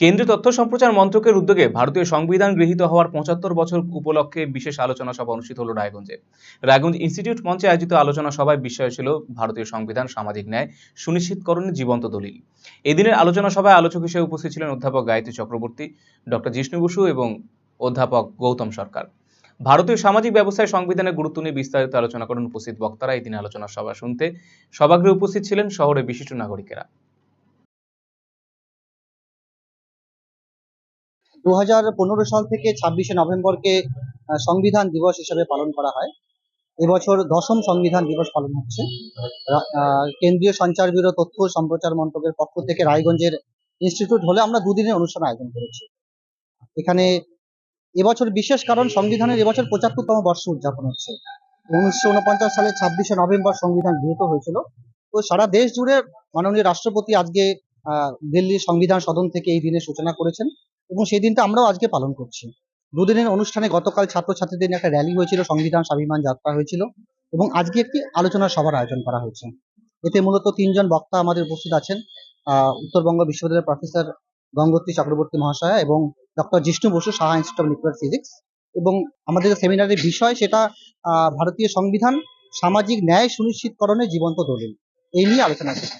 কেন্দ্রীয় তথ্য সম্প্রচার মন্ত্রকের উদ্যোগে ভারতীয় সংবিধান গৃহীত হওয়ার পঁচাত্তর বছর উপলক্ষে বিশেষ আলোচনা সভা অনুষ্ঠিত হলো রায়গঞ্জে। রায়গঞ্জ ইনস্টিটিউট মঞ্চে আয়োজিত আলোচনা সভায় বিষয় ছিল ভারতীয় সংবিধান, সামাজিক ন্যায় সুনিশ্চিতকরণের জীবন্ত দলিল। এদিনের আলোচনা সভায় আলোচক হিসেবে উপস্থিত ছিলেন অধ্যাপক গায়ত্রী চক্রবর্তী, ডক্টর জিষ্ণু বসু এবং অধ্যাপক গৌতম সরকার। ভারতীয় সামাজিক ব্যবস্থায় সংবিধানের গুরুত্ব নিয়ে বিস্তারিত আলোচনা করেন উপস্থিত বক্তারা। এই দিনে আলোচনা সভা শুনতে সভাগৃহে উপস্থিত ছিলেন শহরের বিশিষ্ট নাগরিকেরা। দু সাল থেকে ছাব্বিশে নভেম্বরকে সংবিধান দিবস হিসেবে পালন করা হয়। এবছর দশম সংবিধান দিবস পালন হচ্ছে। কেন্দ্রীয় সঞ্চার ব্যুরো তথ্য সম্প্রচার মন্ত্রকের পক্ষ থেকে রায়গঞ্জের ইনস্টিটিউট হলে আমরা দুদিনের অনুষ্ঠান আয়োজন করেছি। এখানে এবছর বিশেষ কারণ সংবিধানের এবছর পঁচাত্তরতম বর্ষ উদযাপন হচ্ছে। উনিশশো উনপঞ্চাশ সালে ছাব্বিশে নভেম্বর সংবিধান গৃহীত হয়েছিল। তো সারা দেশ জুড়ে মাননীয় রাষ্ট্রপতি আজকে দিল্লির সংবিধান সদন থেকে এই দিনের সূচনা করেছেন। এবং সেই দিনটা আমরাও আজকে পালন করছি। দুদিনের অনুষ্ঠানে গতকাল ছাত্রছাত্রীদের নিয়ে একটা র্যালি হয়েছিল, সংবিধান স্বাভিমান যাত্রা হয়েছিল এবং আজকে একটি আলোচনা সভার আয়োজন করা হয়েছে। এতে মূলত তিনজন বক্তা আমাদের উপস্থিত আছেন উত্তরবঙ্গ বিশ্ববিদ্যালয়ের প্রফেসর গঙ্গোত্রী চক্রবর্তী মহাশয়া এবং doctor Jishnu Basu, Saha institute of nuclear physics এবং আমাদের সেমিনারের বিষয় সেটা ভারতীয় সংবিধান সামাজিক ন্যায় সুনিশ্চিতকরণের জীবন্ত দলিল। এই নিয়ে আলোচনা হচ্ছে